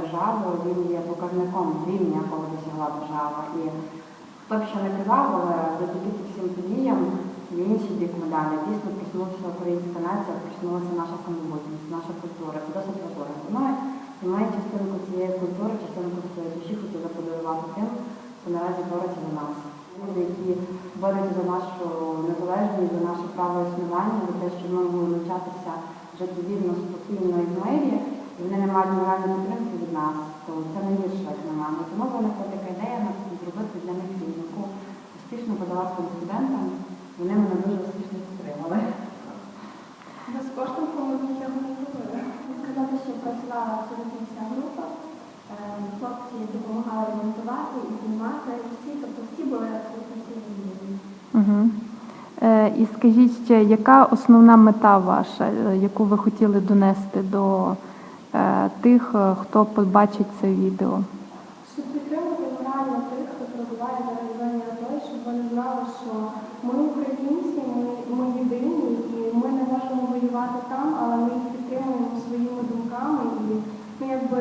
державу, він є показником рівня, якого досягла держава. І хто б що не казав, але завдяки всім подіям є інший бік медалі. Дійсно проснувся українська нація, проснулася наша самобутність, наша культура. Це досить. Ну і ми частинку цієї культури, частинку своєї душі хотіли подарувати тим, хто наразі бореться за нас. Люди, які борються за нашу незалежність, за наше право існування, за те, щоб ми могли навчатися жити вільно, спокійно і в мирі, і вони не мають моральної підтримки від нас, то це не гірше, як на мене. Тому виникла така ідея на зробити для них фільм, яку успішно подала своїм студентам. Вони мене дуже успішно підтримали. Безкоштовно ми нічого не робили. Сказати, що працювала абсолютно вся група. Е, Хлопці допомагали монтувати і знімати всі, тобто всі були абсолютно всі задіяні. Угу. Е, і скажіть ще, яка основна мета ваша, е, яку ви хотіли донести до е, тих, е, хто побачить це відео? Щоб підтримати морально тих, хто перебуває зараз в зоні АТО, щоб вони знали, що ми українці, ми, ми єдині, і ми не можемо воювати там, але ми їх підтримуємо своїми думками і ну, якби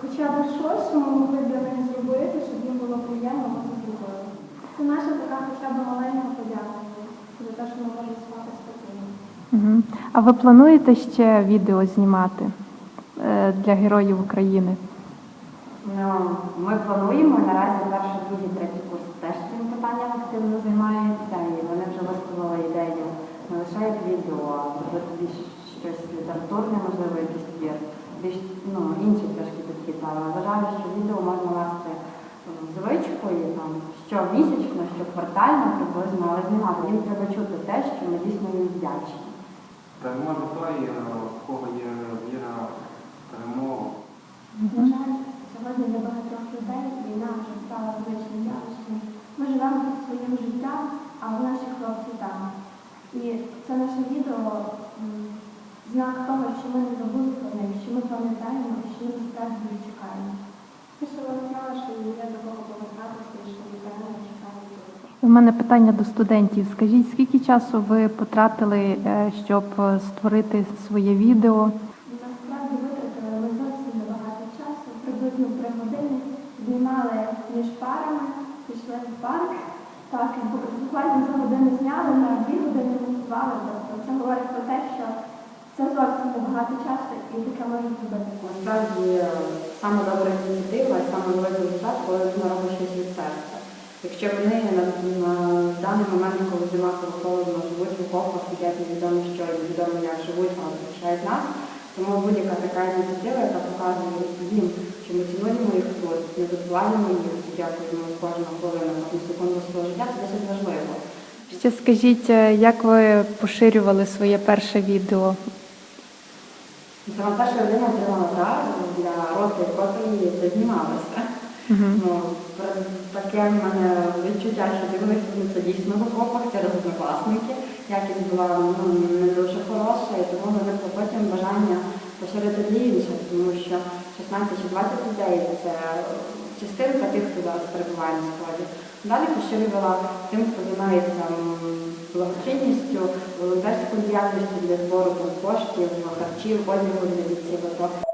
хоча б щось, що ми могли для них зробити, щоб їм було приємно, ми це зробили. Це наша така хоча б маленька подяка за те, що ми можемо спати спокійно. Угу. А ви плануєте ще відео знімати е, для героїв України? Ну, ми плануємо наразі перший, другий, третій курс теж цим питанням активно займаються, і вони вже виставили ідею не лише як відео, а зробити більш щось літературне, можливо, якийсь твір, більш ну, інший трошки підхід. Але вважаю, що відео можна вести в звичку і там щомісячно, щоквартально приблизно, але знімати. Їм треба чути те, що ми дійсно їм вдячні. Переможе той, е, в кого є віра перемогу. На жаль, сьогодні для багатьох людей війна вже стала звичним явищем. Ми живемо тут своїм життям, а в наші хлопці там. І це наше відео знак того, що ми не забули про них, що ми пам'ятаємо і що ми насправді їх чекаємо. І що що є до кого повертатися що тут. У мене питання до студентів. Скажіть, скільки часу ви потратили, е, щоб е, створити своє відео? Насправді витратили ми зовсім небагато часу, приблизно три години. Знімали між парами, пішли в парк. Так, буквально за годину зняли, на дві години монтували. Тобто це говорить про те, що це зовсім небагато часу і таке може зробити кожен. Насправді саме добра ініціатива саме великий результат, коли людина робить щось від серця. Якщо вони на, на даний момент, коли зима коли холодно, живуть в окопах, сидять невідомо що невідомо як живуть, але захищають нас, тому будь-яка така ініціатива, яка показує їм, що ми цінуємо їх труд, не їх, і дякуємо кожну хвилину, кожну секунду свого життя, це досить важливо. Ще скажіть, е, як ви поширювали своє перше відео? Саме перша людина отримала дар для роки, котрі це Ну, таке в мене відчуття, що дивилися це дійсно в окопах через однокласники. Якість була ну, не дуже хороша, і тому виникло потім бажання поширити для інших, тому що 16 чи 20 людей це частинка тих, хто зараз перебуває на сході. Далі поширювала тим, хто займається благочинністю, волонтерською діяльністю для збору коштів, харчів, одягу для бійців АТО.